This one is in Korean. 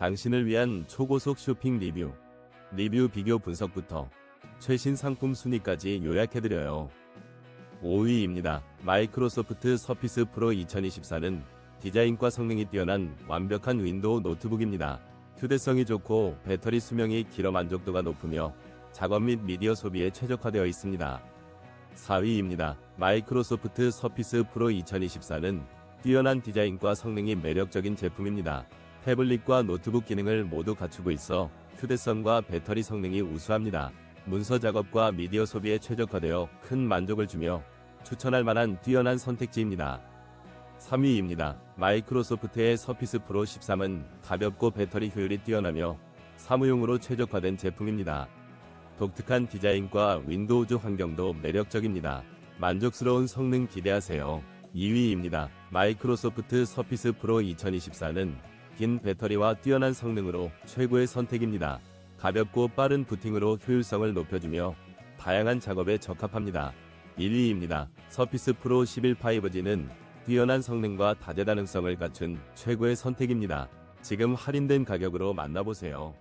당신을 위한 초고속 쇼핑 리뷰, 리뷰 비교 분석부터 최신 상품 순위까지 요약해드려요. 5위입니다. 마이크로소프트 서피스 프로 2024는 디자인과 성능이 뛰어난 완벽한 윈도우 노트북입니다. 휴대성이 좋고 배터리 수명이 길어 만족도가 높으며 작업 및 미디어 소비에 최적화되어 있습니다. 4위입니다. 마이크로소프트 서피스 프로 2024는 뛰어난 디자인과 성능이 매력적인 제품입니다. 태블릿과 노트북 기능을 모두 갖추고 있어 휴대성과 배터리 성능이 우수합니다. 문서 작업과 미디어 소비에 최적화되어 큰 만족을 주며 추천할 만한 뛰어난 선택지입니다. 3위입니다. 마이크로소프트의 서피스 프로 13은 가볍고 배터리 효율이 뛰어나며 사무용으로 최적화된 제품입니다. 독특한 디자인과 윈도우즈 환경도 매력적입니다. 만족스러운 성능 기대하세요. 2위입니다. 마이크로소프트 서피스 프로 2024는 긴 배터리와 뛰어난 성능으로 최고의 선택입니다. 가볍고 빠른 부팅으로 효율성을 높여주며 다양한 작업에 적합합니다. 1위입니다. 서피스 프로 11 5G는 뛰어난 성능과 다재다능성을 갖춘 최고의 선택입니다. 지금 할인된 가격으로 만나보세요.